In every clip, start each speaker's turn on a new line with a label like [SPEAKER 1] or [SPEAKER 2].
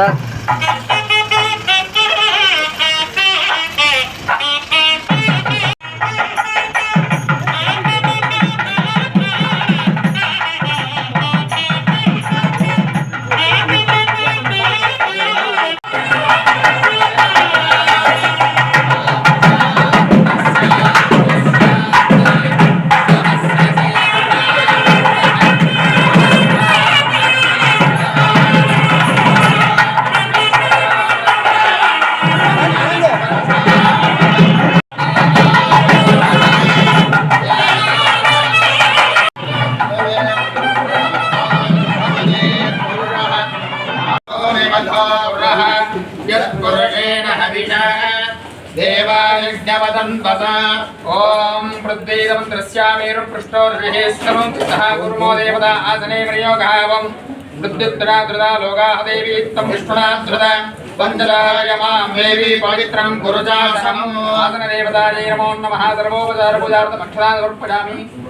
[SPEAKER 1] Sa यत्पुरुषेण हविषा देवायज्ञवदन्वत ॐ पृथ्वीदं दृश्यामेरुपृष्टो ऋषेश्वरं तथा गुरुमो देवता आसने प्रयोगावं मृत्युत्तरा धृता लोकाः देवी तं विष्णुना धृता वन्दराय मां देवी पवित्रं गुरुजासनदेवतायै
[SPEAKER 2] नमो
[SPEAKER 1] नमः सर्वोपचारपूजार्थमक्षदान् समर्पयामि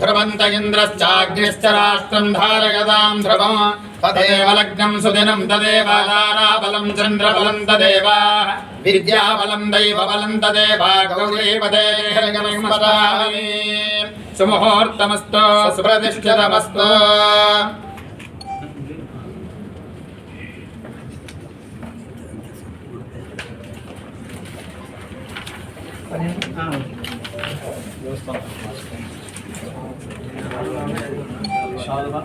[SPEAKER 1] త్రినంబకే గౌరీ నారాయణ నమోస్తుతే
[SPEAKER 3] గోల్కొండలో ఆంధ్రప్రదేశ్ వైభవంగా మోర్ పరిస్థితులు దానికి సంబంధించి
[SPEAKER 1] వరుణాదరుణం దేవా బృహస్పతిः ధ్రువంత ఇంద్రశ్చాగ్నిశ్చ రాష్ట్రం ధారగదాం ధ్రువం తదేవ లగ్నం సుదినం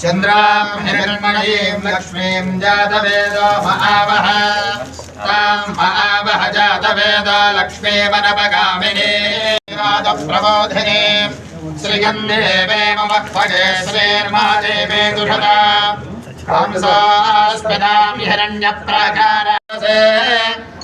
[SPEAKER 1] चन्द्रां हिरण्मणीं लक्ष्मीं जातवेदो महावः तां महावः जातवेदो लक्ष्मीमनपगामिनीवादप्रबोधिने श्रियन्देवे मम भजे श्रीर्मादेवे दुषदा। हंसास्पदां हिरण्यप्राकारसे।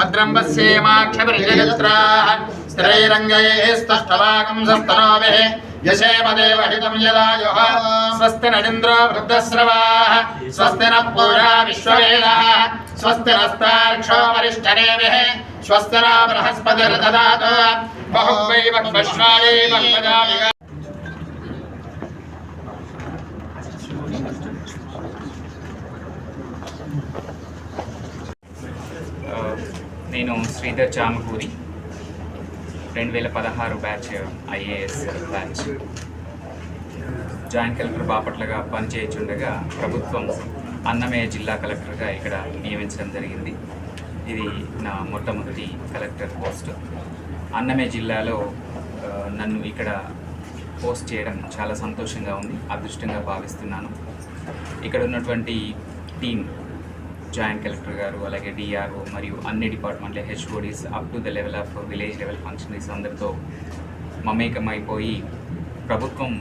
[SPEAKER 1] సృజామసే సంతత శ్రీరస్తు సమస్తదాని భవంత నిత్యద శ్రీరస్తు నిత్యమంగళాని భవంత భద్రం కరణే విశృణుయామ దేవాः భద్రం పశ్యేమాఖ్యపరిజయత్రాः స్థిరైరంగైస్తష్టవాకం సప్తనోభిः యశేమదేవ హితం యదాయుः స్వస్తి నరింద్రో వృద్ధశ్రవాः స్వస్తి న పూజా విశ్వవేదాः స్వస్తి నస్తార్క్షో వరిష్ఠనేమిः
[SPEAKER 4] నేను శ్రీధర్ చామకూరి రెండు వేల పదహారు batch IAS batch. Joint collector బాపట్లగా పనిచేయుచుండగా ప్రభుత్వం అన్నమయ్య జిల్లా కలెక్టర్గా ఇక్కడ నియమించడం జరిగింది. ఇది నా మొట్టమొదటి కలెక్టర్ పోస్ట్. అన్నమయ్య జిల్లాలో నన్ను ఇక్కడ పోస్ట్ చేయడం చాలా సంతోషంగా ఉంది అదృష్టంగా భావిస్తున్నాను. ఇక్కడ ఉన్నటువంటి టీం జాయింట్ కలెక్టర్ గారు అలాగే డిఆర్ఓ మరియు అన్ని డిపార్ట్మెంట్ల HODs up to the level of village level functionaries అందరితో మమేకమైపోయి ప్రభుత్వం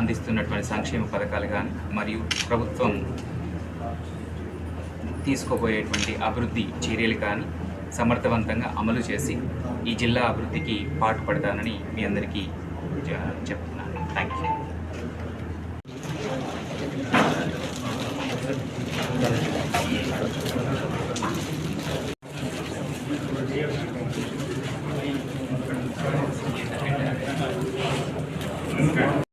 [SPEAKER 4] అందిస్తున్నటువంటి సంక్షేమ పథకాలు కానీ మరియు ప్రభుత్వం తీసుకోబోయేటువంటి అభివృద్ధి చర్యలు కానీ సమర్థవంతంగా అమలు చేసి ఈ జిల్లా అభివృద్ధికి పాటుపడతానని మీ అందరికీ చెప్తున్నాను. Thank you